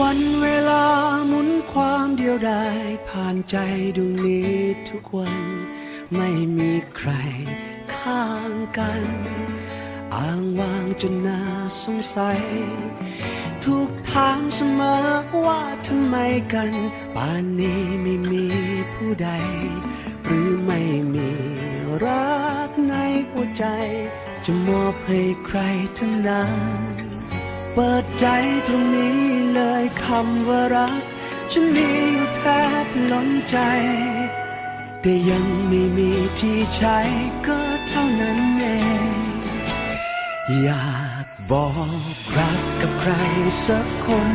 วันเวลาหมุนความเดียวดายผ่านใจดวงนี้ทุกวัน ไม่มีใครข้างกัน อ้างว้างจนน่าสงสัยถูกถามเสมอว่าทำไมกันป่านนี้ไม่มีผู้ใด หรือไม่มีรักในหัวใจ จะมอบให้ใครทั้งนั้น ปิดใจตรงนี้เลยคำว่ารัก ฉันมีอยู่แทบล้นใจ แต่ยังไม่มีที่ใช้ก็เท่านั้นเอง อยากบอกรักกับใครสักคน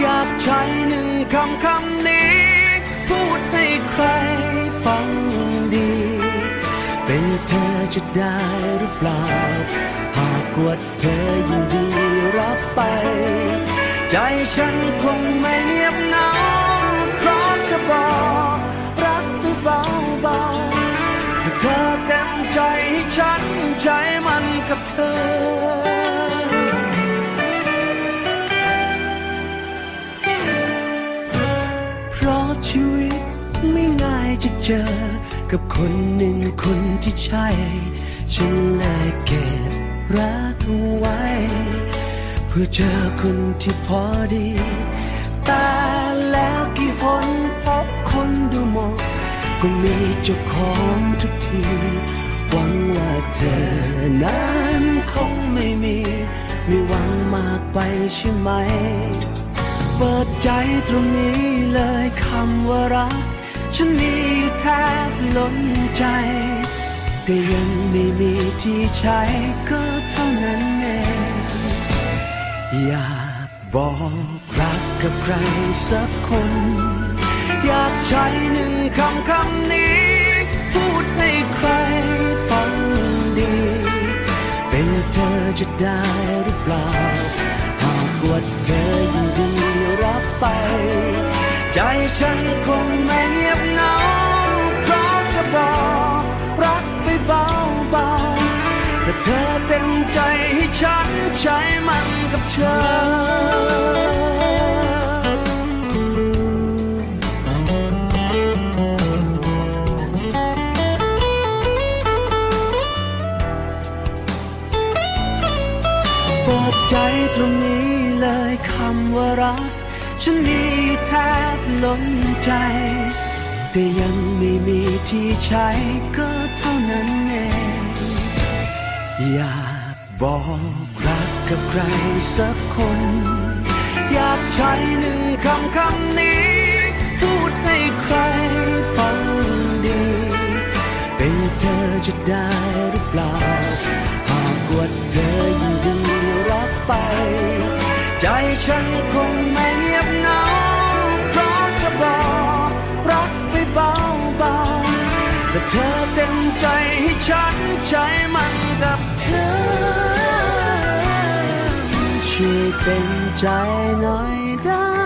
อยากใช้หนึ่งคำคำนี้ พูดให้ใครฟังดี เป็นเธอจะได้หรือเปล่า หากว่าเธอยินดี รับไป ใจฉันคงไม่เงียบเหงาพร้อมจะบอกรักให้เบาเบาๆถ้าเธอเต็มใจให้ฉันใจมันกับเธอเพราะชีวิตไม่ง่ายจะเจอ กับคนหนึ่งคนที่ใช่ ฉันเลยเก็บรักเอาไว้ พื่อเจอคนที่พอดี แต่แล้วกี่หนพบคนดูหมด ก็มีเจ้าของทุกที หวังว่าเธอนั้นคงไม่มี ไม่หวังมากไปใช่ไหม เปิดใจตรงนี้เลยคำว่ารัก ฉันมีอยู่แทบล้นใจ แต่ยังไม่มีที่ใช้ก็เท่านั้นเอง อยากบอกรักกับใครสักคน อยากใช้หนึ่งคำคำนี้ พูดให้ใครฟังดี เป็นเธอจะได้หรือเปล่า หากว่าเธอยินดีรับไป ใจฉันคงไม่เงียบเหงาพร้อมจะบอกรักไปเบาเบาๆแต่เธอเต็มใจให้ฉันใช้ เธอเปิดใจตรงนี้เลยคำว่ารัก ฉันมีอยู่แทบล้นใจ แต่ยังไม่มีที่ใช้ก็เท่านั้นเองอยากบอก กับใครสักคน อยากใช้หนึ่งคำคำนี้ พูดให้ใครฟังดี เป็นเธอจะได้หรือเปล่า หากว่าเธอยินดีรับไป ใจฉันคงไม่เงียบเหงาพร้อมจะบอกรักไปเบาเบาๆแต่เธอเต็มใจให้ฉันใช้มันกับเธอ ช่วยเต็มใจหน่อยได้